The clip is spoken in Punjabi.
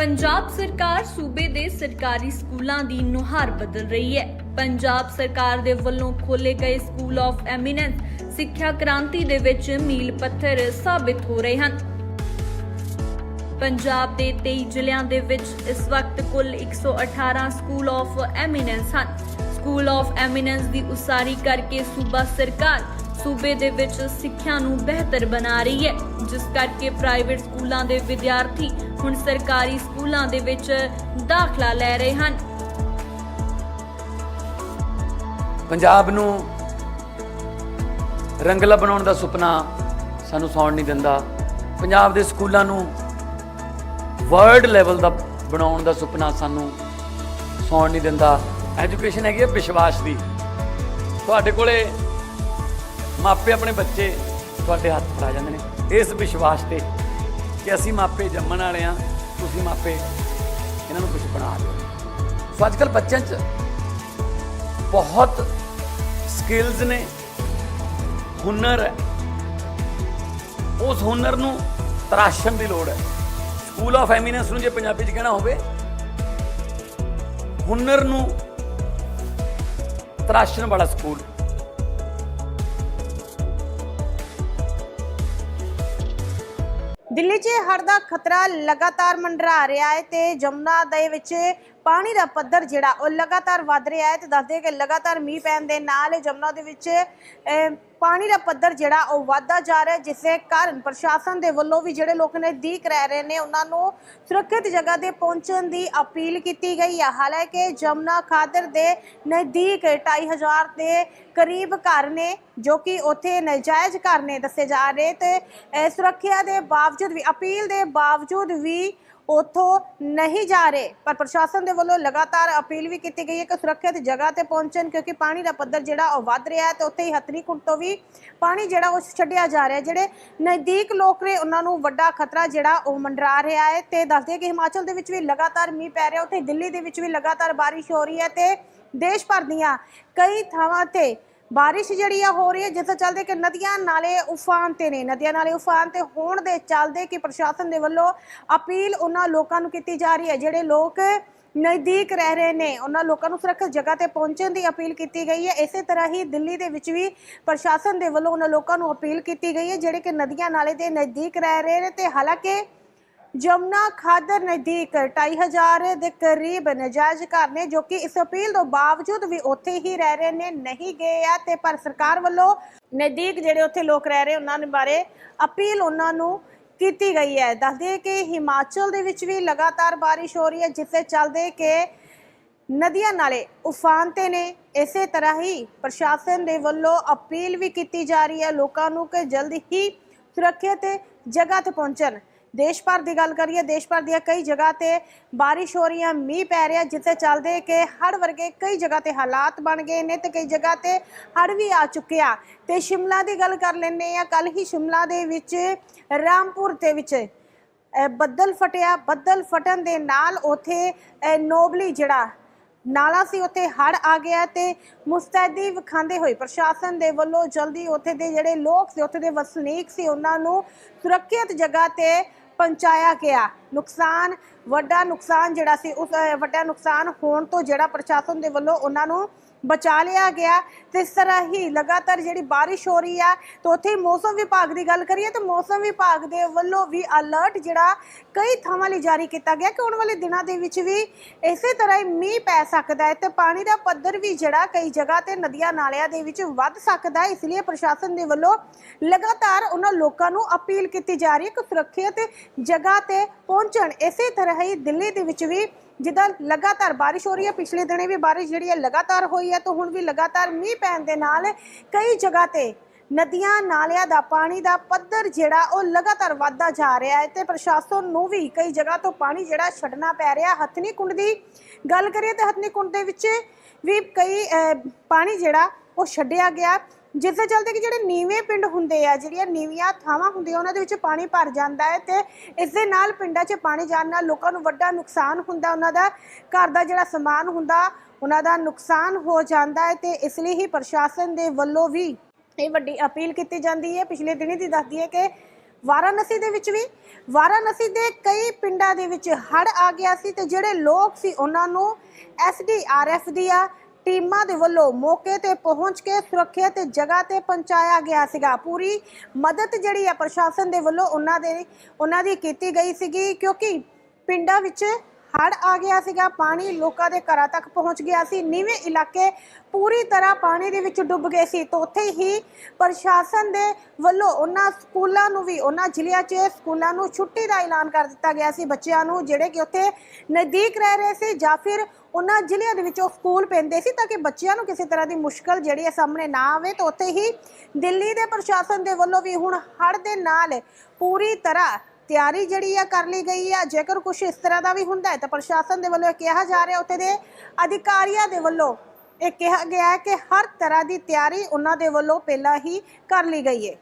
ਪੰਜਾਬ ਸਰਕਾਰ ਸੂਬੇ ਦੇ ਸਰਕਾਰੀ ਸਕੂਲਾਂ ਦੀ ਨੁਹਾਰ ਬਦਲ ਰਹੀ ਹੈ। ਪੰਜਾਬ ਸਰਕਾਰ ਦੇ ਵੱਲੋਂ ਖੋਲੇ ਗਏ ਸਕੂਲ ਆਫ ਐਮੀਨੈਂਸ ਸਿੱਖਿਆ ਕ੍ਰਾਂਤੀ ਦੇ ਵਿੱਚ ਮੀਲ ਪੱਥਰ ਸਾਬਿਤ ਹੋ ਰਹੇ ਹਨ। ਪੰਜਾਬ ਦੇ 23 ਜ਼ਿਲ੍ਹਿਆਂ ਦੇ ਵਿੱਚ ਇਸ ਵਕਤ ਕੁੱਲ 118 ਸਕੂਲ ਆਫ ਐਮੀਨੈਂਸ ਹਨ। ਸਕੂਲ ਆਫ ਐਮੀਨੈਂਸ ਦੀ ਉਸਾਰੀ ਕਰਕੇ ਸੂਬਾ ਸਰਕਾਰ ਸੂਬੇ ਦੇ ਵਿੱਚ ਸਿੱਖਿਆ ਨੂੰ ਬਿਹਤਰ ਬਣਾ ਰਹੀ ਹੈ, ਜਿਸ ਕਰਕੇ ਪ੍ਰਾਈਵੇਟ ਸਕੂਲਾਂ ਦੇ ਵਿਦਿਆਰਥੀ ਹੁਣ ਸਰਕਾਰੀ ਸਕੂਲਾਂ ਦੇ ਵਿੱਚ ਦਾਖਲਾ ਲੈ ਰਹੇ ਹਨ। ਪੰਜਾਬ ਨੂੰ ਰੰਗਲਾ ਬਣਾਉਣ ਦਾ ਸੁਪਨਾ ਸਾਨੂੰ ਸੌਣ ਨਹੀਂ ਦਿੰਦਾ। ਪੰਜਾਬ ਦੇ ਸਕੂਲਾਂ ਨੂੰ ਵਰਲਡ ਲੈਵਲ ਦਾ ਬਣਾਉਣ ਦਾ ਸੁਪਨਾ ਸਾਨੂੰ ਸੌਣ ਨਹੀਂ ਦਿੰਦਾ। ਐਜੂਕੇਸ਼ਨ ਹੈਗੀ ਹੈ ਵਿਸ਼ਵਾਸ ਦੀ। ਤੁਹਾਡੇ ਕੋਲੇ ਮਾਪੇ ਆਪਣੇ ਬੱਚੇ ਤੁਹਾਡੇ ਹੱਥ ਫੜਾ ਜਾਂਦੇ ਨੇ। ਇਸ ਵਿਸ਼ਵਾਸ ਤੇ ਕਿ ਅਸੀਂ ਮਾਪੇ ਜੰਮਣ ਵਾਲੇ ਆ ਤੁਸੀਂ ਮਾਪੇ ਇਹਨਾਂ ਨੂੰ ਕੁਝ ਬਣਾ ਦਿਓ। ਸੋ ਅੱਜ ਕੱਲ੍ਹ ਬੱਚਿਆਂ 'ਚ ਬਹੁਤ ਸਕਿੱਲਸ ਨੇ। ਹੁਨਰ ਹੈ। ਉਸ ਹੁਨਰ ਨੂੰ ਤਰਾਸ਼ਣ ਦੀ ਲੋੜ ਹੈ। ਸਕੂਲ ਆਫ ਐਮੀਨੈਂਸ ਨੂੰ ਜੇ ਪੰਜਾਬੀ 'ਚ ਕਹਿਣਾ ਹੋਵੇ, ਹੁਨਰ ਨੂੰ ਤਰਾਸ਼ਣ ਵਾਲਾ ਸਕੂਲ ਦਿੱਲੀ 'ਚ ਹੜ੍ਹ ਦਾ ਖਤਰਾ ਲਗਾਤਾਰ ਮੰਡਰਾ ਰਿਹਾ ਹੈ ਤੇ ਜਮਨਾ ਦੇ ਵਿੱਚ ਪਾਣੀ ਦਾ ਪੱਧਰ ਜਿਹੜਾ, ਉਹ ਲਗਾਤਾਰ ਵੱਧ ਰਿਹਾ ਹੈ ਤੇ ਦੱਸਦੇ ਕਿ ਲਗਾਤਾਰ ਮੀਂਹ ਪੈਣ ਦੇ ਨਾਲ ਜਮਨਾ ਦੇ ਵਿੱਚ ਪਾਣੀ ਦਾ ਪੱਧਰ ਜਿਹੜਾ, ਉਹ ਵੱਧਦਾ ਜਾ ਰਿਹਾ ਜਿਸ ਦੇ ਕਾਰਨ ਪ੍ਰਸ਼ਾਸਨ ਦੇ ਵੱਲੋਂ ਵੀ ਜਿਹੜੇ ਲੋਕ ਨਜ਼ਦੀਕ ਰਹਿ ਰਹੇ ਨੇ, ਉਹਨਾਂ ਨੂੰ ਸੁਰੱਖਿਅਤ ਜਗ੍ਹਾ ਤੇ ਪਹੁੰਚਣ ਦੀ ਅਪੀਲ ਕੀਤੀ ਗਈ ਹੈ ਹਾਲਾਂਕਿ ਜਮਨਾ ਖਾਦਰ ਦੇ ਨਜ਼ਦੀਕ 2500 ਦੇ ਕਰੀਬ ਘਰ ਨੇ, ਜੋ ਕਿ ਉੱਥੇ ਨਜਾਇਜ਼ ਘਰ ਨੇ, ਦੱਸੇ ਜਾ ਰਹੇ ਤੇ ਸੁਰੱਖਿਆ ਦੇ ਬਾਵਜੂਦ ਵੀ, ਅਪੀਲ ਦੇ ਬਾਵਜੂਦ ਵੀ ਉੱਥੋਂ ਨਹੀਂ ਜਾ ਰਹੇ। ਪਰ ਪ੍ਰਸ਼ਾਸਨ ਦੇ ਵੱਲੋਂ ਲਗਾਤਾਰ ਅਪੀਲ ਵੀ ਕੀਤੀ ਗਈ ਹੈ ਕਿ ਸੁਰੱਖਿਅਤ ਜਗ੍ਹਾ ਤੇ ਪਹੁੰਚਣ, ਕਿਉਂਕਿ ਪਾਣੀ ਦਾ ਪੱਧਰ ਜਿਹੜਾ ਉਹ ਵੱਧ ਰਿਹਾ ਹੈ ਤੇ ਉੱਥੇ ਹੀ ਹਥਨੀ ਤੋਂ ਵੀ ਪਾਣੀ ਜਿਹੜਾ ਉਹ ਛੱਡਿਆ ਜਾ ਰਿਹਾ ਜਿਹੜੇ ਨਜ਼ਦੀਕ ਲੋਕ ਨੇ, ਉਹਨਾਂ ਨੂੰ ਵੱਡਾ ਖਤਰਾ ਜਿਹੜਾ ਉਹ ਮੰਡਰਾ ਰਿਹਾ ਹੈ ਤੇ ਦੱਸਦੇ ਕਿ ਹਿਮਾਚਲ ਦੇ ਵਿੱਚ ਵੀ ਲਗਾਤਾਰ ਮੀਂਹ ਪੈ ਰਿਹਾ, ਉੱਥੇ ਦਿੱਲੀ ਦੇ ਵਿੱਚ ਵੀ ਲਗਾਤਾਰ ਬਾਰਿਸ਼ ਹੋ ਰਹੀ ਹੈ ਤੇ ਦੇਸ਼ ਭਰ ਦੀਆਂ ਕਈ ਥਾਵਾਂ ਤੇ ਬਾਰਿਸ਼ ਜਿਹੜੀ ਆ ਹੋ ਰਹੀ ਹੈ ਜਿਸ ਦੇ ਚੱਲਦੇ ਕਿ ਨਦੀਆਂ ਨਾਲੇ ਉਫਾਨ ਤੇ ਨੇ, ਨਦੀਆਂ ਨਾਲੇ ਉਫਾਨ ਤੇ ਹੋਣ ਦੇ ਚੱਲਦੇ ਕਿ ਪ੍ਰਸ਼ਾਸਨ ਦੇ ਵੱਲੋਂ ਅਪੀਲ ਉਹਨਾਂ ਲੋਕਾਂ ਨੂੰ ਕੀਤੀ ਜਾ ਰਹੀ ਹੈ, ਜਿਹੜੇ ਲੋਕ ਨਜ਼ਦੀਕ ਰਹਿ ਰਹੇ ਨੇ, ਉਹਨਾਂ ਲੋਕਾਂ ਨੂੰ ਸੁਰੱਖਿਅਤ ਜਗ੍ਹਾ ਤੇ ਪਹੁੰਚਣ ਦੀ ਅਪੀਲ ਕੀਤੀ ਗਈ ਹੈ। ਇਸੇ ਤਰ੍ਹਾਂ ਹੀ ਦਿੱਲੀ ਦੇ ਵਿੱਚ ਵੀ ਪ੍ਰਸ਼ਾਸਨ ਦੇ ਵੱਲੋਂ ਉਹਨਾਂ ਲੋਕਾਂ ਨੂੰ ਅਪੀਲ ਕੀਤੀ ਗਈ ਹੈ, ਜਿਹੜੇ ਕਿ ਨਦੀਆਂ ਨਾਲੇ ਦੇ ਨਜ਼ਦੀਕ ਰਹਿ ਰਹੇ ਨੇ ਤੇ ਹਾਲਾਂਕਿ ਜਮਨਾ ਖਾਦਰ ਨਜ਼ਦੀਕ 2500 ਦੇ ਕਰੀਬ ਨਜਾਇਜ਼ ਘਰ ਨੇ ਜੋ ਕਿ ਇਸ ਅਪੀਲ ਤੋਂ ਬਾਵਜੂਦ ਵੀ ਉੱਥੇ ਹੀ ਰਹਿ ਰਹੇ ਨੇ, ਨਹੀਂ ਗਏ ਆ ਤੇ ਪਰ ਸਰਕਾਰ ਵੱਲੋਂ ਨਜ਼ਦੀਕ ਜਿਹੜੇ ਉੱਥੇ ਲੋਕ ਰਹਿ ਰਹੇ, ਉਹਨਾਂ ਦੇ ਬਾਰੇ ਅਪੀਲ ਉਹਨਾਂ ਨੂੰ ਕੀਤੀ ਗਈ ਹੈ। ਦੱਸਦੇ ਕਿ ਹਿਮਾਚਲ ਦੇ ਵਿੱਚ ਵੀ ਲਗਾਤਾਰ ਬਾਰਿਸ਼ ਹੋ ਰਹੀ ਹੈ, ਜਿਸ ਦੇ ਚੱਲਦੇ ਕਿ ਨਦੀਆਂ ਨਾਲੇ ਉਫਾਨ ਤੇ ਨੇ। ਇਸੇ ਤਰ੍ਹਾਂ ਹੀ ਪ੍ਰਸ਼ਾਸਨ ਦੇ ਵੱਲੋਂ ਅਪੀਲ ਵੀ ਕੀਤੀ ਜਾ ਰਹੀ ਹੈ ਲੋਕਾਂ ਨੂੰ ਕਿ ਜਲਦ ਹੀ ਸੁਰੱਖਿਅਤ ਜਗ੍ਹਾ ਤੇ ਪਹੁੰਚਣ। ਦੇਸ਼ ਭਰ ਦੀ ਗੱਲ ਕਰੀਏ, ਦੇਸ਼ ਭਰ ਦੀਆਂ ਕਈ ਜਗ੍ਹਾ ਤੇ ਬਾਰਿਸ਼ ਹੋ ਰਹੀ ਹੈ ਮੀਂਹ ਪੈ ਰਿਹਾ, ਜਿੱਥੇ ਚੱਲਦੇ ਕਿ ਹੜ ਵਰਗੇ ਕਈ ਜਗ੍ਹਾ ਤੇ ਹਾਲਾਤ ਬਣ ਗਏ ਨੇ ਤੇ ਕਈ ਜਗ੍ਹਾ ਤੇ ਹੜ ਵੀ ਆ ਚੁੱਕਿਆ ਤੇ ਸ਼ਿਮਲਾ ਦੀ ਗੱਲ ਕਰ ਲੈਂਦੇ ਆ ਕੱਲ ਹੀ ਸ਼ਿਮਲਾ ਦੇ ਵਿੱਚ ਰਾਮਪੁਰ ਦੇ ਵਿੱਚ ਬੱਦਲ ਫਟਿਆ। ਬੱਦਲ ਫਟਣ ਦੇ ਨਾਲ ਉਥੇ ਨੋਬਲੀ ਜਿਹੜਾ ਨਾਲਾ ਸੀ, ਉੱਥੇ ਹੜ ਆ ਗਿਆ ਤੇ ਮੁਸਤੈਦੀ ਵਿਖਾਉਂਦੇ ਹੋਏ ਪ੍ਰਸ਼ਾਸਨ ਦੇ ਵੱਲੋਂ ਜਲਦੀ ਉੱਥੇ ਦੇ ਜਿਹੜੇ ਲੋਕ ਸੀ, ਉੱਥੇ ਦੇ ਵਸਨੀਕ ਸੀ, ਉਹਨਾਂ ਨੂੰ ਸੁਰੱਖਿਅਤ ਜਗ੍ਹਾ ਤੇ ਪਹੁੰਚਾਇਆ ਗਿਆ। ਨੁਕਸਾਨ ਵੱਡਾ ਨੁਕਸਾਨ ਜਿਹੜਾ ਸੀ, ਉਸ ਵੱਡਾ ਨੁਕਸਾਨ ਹੋਣ ਤੋਂ ਜਿਹੜਾ ਪ੍ਰਸ਼ਾਸਨ ਦੇ ਵੱਲੋਂ ਉਹਨਾਂ ਨੂੰ ਬਚਾ ਲਿਆ ਗਿਆ। ਤੇ ਇਸ ਤਰ੍ਹਾਂ ਹੀ ਲਗਾਤਾਰ ਜਿਹੜੀ ਬਾਰਿਸ਼ ਹੋ ਰਹੀ ਆ, ਤੇ ਉੱਥੇ ਮੌਸਮ ਵਿਭਾਗ ਦੀ ਗੱਲ ਕਰੀਏ, ਤਾਂ ਮੌਸਮ ਵਿਭਾਗ ਦੇ ਵੱਲੋਂ ਵੀ ਅਲਰਟ ਜਿਹੜਾ ਕਈ ਥਾਵਾਂ ਲਈ ਜਾਰੀ ਕੀਤਾ ਗਿਆ ਕਿ ਆਉਣ ਵਾਲੇ ਦਿਨਾਂ ਦੇ ਵਿੱਚ ਵੀ ਇਸੇ ਤਰ੍ਹਾਂ ਹੀ ਮੀਂਹ ਪੈ ਸਕਦਾ ਹੈ ਤੇ ਪਾਣੀ ਦਾ ਪੱਧਰ ਵੀ ਜਿਹੜਾ ਕਈ ਜਗ੍ਹਾ ਤੇ ਨਦੀਆਂ ਨਾਲਿਆਂ ਦੇ ਵਿੱਚ ਵੱਧ ਸਕਦਾ ਹੈ। ਇਸ ਲਈ ਪ੍ਰਸ਼ਾਸਨ ਦੇ ਵੱਲੋਂ ਲਗਾਤਾਰ ਉਹਨਾਂ ਲੋਕਾਂ ਨੂੰ ਅਪੀਲ ਕੀਤੀ ਜਾ ਰਹੀ ਹੈ ਕਿ ਸੁਰੱਖਿਅਤ ਜਗ੍ਹਾ ਤੇ ਪਹੁੰਚਣ। ਇਸੇ ਤਰ੍ਹਾਂ ਹੀ ਦਿੱਲੀ ਦੇ ਵਿੱਚ ਵੀ ਜਿੱਦਾਂ ਲਗਾਤਾਰ ਬਾਰਿਸ਼ ਹੋ ਰਹੀ ਹੈ ਪਿਛਲੇ ਦਿਨੇ ਵੀ ਬਾਰਿਸ਼ ਜਿਹੜੀ ਹੈ ਲਗਾਤਾਰ ਹੋਈ ਹੈ ਤਾਂ ਹੁਣ ਵੀ ਲਗਾਤਾਰ ਮੀਂਹ ਪੈਣ ਦੇ ਨਾਲ ਕਈ ਜਗ੍ਹਾ ਤੇ ਨਦੀਆਂ ਨਾਲਿਆਂ ਦਾ ਪਾਣੀ ਦਾ ਪੱਧਰ ਜਿਹੜਾ ਉਹ ਲਗਾਤਾਰ ਵੱਧਦਾ ਜਾ ਰਿਹਾ ਹੈ ਤੇ ਪ੍ਰਸ਼ਾਸਨ ਨੂੰ ਵੀ ਕਈ ਜਗ੍ਹਾ ਤੋਂ ਪਾਣੀ ਜਿਹੜਾ ਛੱਡਣਾ ਪੈ ਰਿਹਾ। ਹਥਨੀ ਕੁੰਡ ਦੀ ਗੱਲ ਕਰੀਏ ਤਾਂ ਹਥਨੀ ਕੁੰਡ ਦੇ ਵਿੱਚ ਵੀ ਕਈ ਅਹ, ਪਾਣੀ ਜਿਹੜਾ ਉਹ ਛੱਡਿਆ ਗਿਆ। ਜਿਸ ਦੇ ਚਲਦੇ ਕਿ ਜਿਹੜੇ ਨੀਵੇਂ ਪਿੰਡ ਹੁੰਦੇ ਆ, ਜਿਹੜੀਆਂ ਨੀਵੀਆਂ ਥਾਵਾਂ ਹੁੰਦੀਆਂ, ਉਹਨਾਂ ਦੇ ਵਿੱਚ ਪਾਣੀ ਭਰ ਜਾਂਦਾ ਹੈ ਤੇ ਇਸ ਦੇ ਨਾਲ ਪਿੰਡਾਂ 'ਚ ਪਾਣੀ ਜਾਣ ਨਾਲ ਲੋਕਾਂ ਨੂੰ ਵੱਡਾ ਨੁਕਸਾਨ ਹੁੰਦਾ, ਉਹਨਾਂ ਦਾ ਘਰ ਦਾ ਜਿਹੜਾ ਸਮਾਨ ਹੁੰਦਾ, ਉਹਨਾਂ ਦਾ ਨੁਕਸਾਨ ਹੋ ਜਾਂਦਾ ਹੈ ਤੇ ਇਸ ਲਈ ਹੀ ਪ੍ਰਸ਼ਾਸਨ ਦੇ ਵੱਲੋਂ ਵੀ ਇਹ ਵੱਡੀ ਅਪੀਲ ਕੀਤੀ ਜਾਂਦੀ ਹੈ। ਪਿਛਲੇ ਦਿਨੀ ਦੀ ਦੱਸਦੀ ਹੈ ਕਿ ਵਾਰਾਣਸੀ ਦੇ ਵਿੱਚ ਵੀ, ਵਾਰਾਣਸੀ ਦੇ ਕਈ ਪਿੰਡਾਂ ਦੇ ਵਿੱਚ ਹੜ ਆ ਗਿਆ ਸੀ ਤੇ ਜਿਹੜੇ ਲੋਕ ਸੀ, ਉਹਨਾਂ ਨੂੰ ਐਸਡੀਆਰਐਫ ਦੀਆਂ ਟੀਮਾਂ ਦੇ ਵੱਲੋਂ ਮੌਕੇ ਤੇ ਪਹੁੰਚ ਕੇ ਸੁਰੱਖਿਅਤ ਜਗ੍ਹਾ ਤੇ ਪਹੁੰਚਾਇਆ ਗਿਆ ਸੀਗਾ। ਪੂਰੀ ਮਦਦ ਜਿਹੜੀ ਹੈ ਪ੍ਰਸ਼ਾਸਨ ਦੇ ਵੱਲੋਂ ਉਹਨਾਂ ਦੇ ਉਹਨਾਂ ਦੀ ਕੀਤੀ ਗਈ ਸੀਗੀ, ਕਿਉਂਕਿ ਪਿੰਡਾਂ ਵਿੱਚ ਹੜ ਆ ਗਿਆ ਸੀਗਾ, ਪਾਣੀ ਲੋਕਾਂ ਦੇ ਘਰਾਂ ਤੱਕ ਪਹੁੰਚ ਗਿਆ ਸੀ। ਨੀਵੇਂ ਇਲਾਕੇ ਪੂਰੀ ਤਰ੍ਹਾਂ ਪਾਣੀ ਦੇ ਵਿੱਚ ਡੁੱਬ ਗਏ ਸੀ। ਤਾਂ ਉੱਥੇ ਹੀ ਪ੍ਰਸ਼ਾਸਨ ਦੇ ਵੱਲੋਂ ਉਹਨਾਂ ਸਕੂਲਾਂ ਨੂੰ ਵੀ, ਉਹਨਾਂ ਜ਼ਿਲ੍ਹਿਆਂ 'ਚ ਸਕੂਲਾਂ ਨੂੰ ਛੁੱਟੀ ਦਾ ਐਲਾਨ ਕਰ ਦਿੱਤਾ ਗਿਆ ਸੀ। ਬੱਚਿਆਂ ਨੂੰ ਜਿਹੜੇ ਕਿ ਉੱਥੇ ਨਜ਼ਦੀਕ ਰਹਿ ਰਹੇ ਸੀ ਜਾਂ ਫਿਰ ਉਹਨਾਂ ਜ਼ਿਲ੍ਹਿਆਂ ਦੇ ਵਿੱਚ ਉਹ ਸਕੂਲ ਪੈਂਦੇ ਸੀ ਤਾਂ ਕਿ ਬੱਚਿਆਂ ਨੂੰ ਕਿਸੇ ਤਰ੍ਹਾਂ ਦੀ ਮੁਸ਼ਕਲ ਜਿਹੜੀ ਹੈ ਸਾਹਮਣੇ ਨਾ ਆਵੇ। ਤਾਂ ਉੱਥੇ ਹੀ ਦਿੱਲੀ ਦੇ ਪ੍ਰਸ਼ਾਸਨ ਦੇ ਵੱਲੋਂ ਵੀ ਹੁਣ ਹੜ ਦੇ ਨਾਲ ਪੂਰੀ ਤਰ੍ਹਾਂ ਤਿਆਰੀ ਜਿਹੜੀ ਆ ਕਰ ਲਈ ਗਈ ਆ, ਜੇਕਰ ਕੁਝ ਇਸ ਤਰ੍ਹਾਂ ਦਾ ਵੀ ਹੁੰਦਾ ਹੈ ਤਾਂ ਪ੍ਰਸ਼ਾਸਨ ਦੇ ਵੱਲੋਂ ਇਹ ਕਿਹਾ ਜਾ ਰਿਹਾ, ਉੱਥੇ ਦੇ ਅਧਿਕਾਰੀਆਂ ਦੇ ਵੱਲੋਂ ਇਹ ਕਿਹਾ ਗਿਆ ਹੈ ਕਿ ਹਰ ਤਰ੍ਹਾਂ ਦੀ ਤਿਆਰੀ ਉਹਨਾਂ ਦੇ ਵੱਲੋਂ ਪਹਿਲਾਂ ਹੀ ਕਰ ਲਈ ਗਈ ਹੈ।